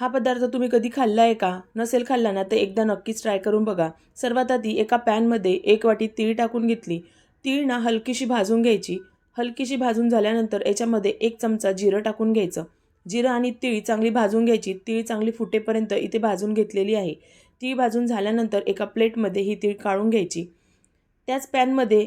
हा पदार्थ तुम्ही कधी खाल्ला आहे का? नसेल खाल्ला ना तर एकदा नक्कीच ट्राय करून बघा. सर्वात आधी एका पॅनमध्ये एक वाटी तीळ टाकून घेतली. तीळ ना हलकीशी भाजून घ्यायची. हलकीशी भाजून झाल्यानंतर याच्यामध्ये एक चमचा जिरं टाकून घ्यायचं. जिरं आणि तीळ चांगली भाजून घ्यायची. तीळ चांगली फुटेपर्यंत इथे भाजून घेतलेली आहे. तीळ भाजून झाल्यानंतर एका प्लेटमध्ये ही तीळ काढून घ्यायची. त्याच पॅनमध्ये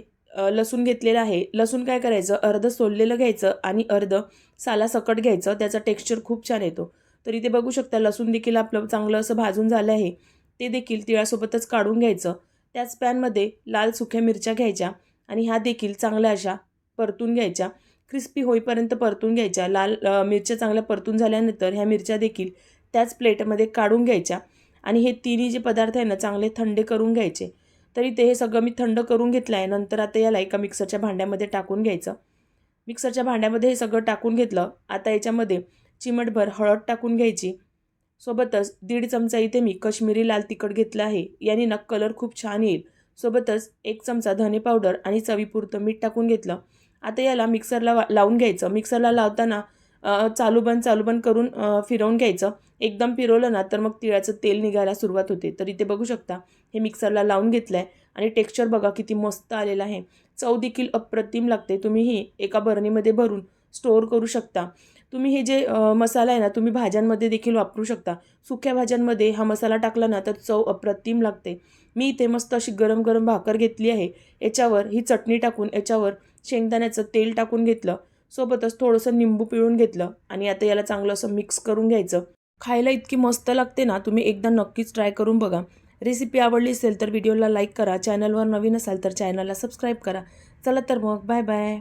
लसूण घेतलेलं आहे. लसूण काय करायचं? अर्ध सोललेलं घ्यायचं आणि अर्ध सालासकट घ्यायचं. त्याचा टेक्स्चर खूप छान येतो. तर इथे बघू शकता लसूण देखील आपलं चांगलं असं भाजून झालं आहे. ते देखील तिळासोबतच काढून घ्यायचं. त्याच पॅनमध्ये लाल सुक्या मिरच्या घ्यायच्या आणि ह्या देखील चांगल्या अशा परतून घ्यायच्या. क्रिस्पी होईपर्यंत परतून घ्यायच्या. लाल मिरच्या चांगल्या परतून झाल्यानंतर ह्या मिरच्या देखील त्याच प्लेटमध्ये काढून घ्यायच्या आणि हे तिन्ही जे पदार्थ आहे ना चांगले थंडे करून घ्यायचे. तरी ते हे सगळं मी थंड करून घेतलं आहे. नंतर आता याला एका मिक्सरच्या भांड्यामध्ये टाकून घ्यायचं. मिक्सरच्या भांड्यामध्ये हे सगळं टाकून घेतलं. आता याच्यामध्ये चिमटभर हळद टाकून घ्यायची. सोबतच दीड चमचा इथे मी कश्मीरी लाल तिखट घेतलं आहे. याने ना कलर खूप छान येईल. सोबतच एक चमचा धने पावडर आणि चवीपुरतं मीठ टाकून घेतलं. आता याला मिक्सरला वा- लावून घ्यायचं. मिक्सरला लावताना चालू बंद चालू बंद करून फिरवून घ्यायचं. एकदम फिरवलं ना तर मग तिळाचं तेल निघायला सुरुवात होते. तर इथे बघू शकता हे मिक्सरला लावून घेतलं आहे आणि टेक्स्चर बघा किती मस्त आलेलं आहे. चव देखील अप्रतिम लागते. तुम्ही ही एका बरणीमध्ये भरून स्टोअर करू शकता. तुम्ही हे जे मसाला आहे ना तुम्ही भाज्यांमध्ये देखील वापरू शकता. सुक्या भाज्यांमध्ये हा मसाला टाकला ना तर चव अप्रतिम लागते. मी इथे मस्त अशी गरम गरम भाकर घेतली आहे. याच्यावर ही चटणी टाकून याच्यावर शेंगदाण्याचं तेल टाकून घेतलं. सोबतच थोडंसं निंबू पिळून घेतलं आणि आता याला चांगलं असं मिक्स करून घ्यायचं. खायला इतकी मस्त लागते ना तुम्ही एकदा नक्कीच ट्राय करून बघा. रेसिपी आवडली असेल तर व्हिडिओला लाईक करा. चॅनलवर नवीन असाल तर चॅनलला सबस्क्राईब करा. चला तर मग बाय बाय.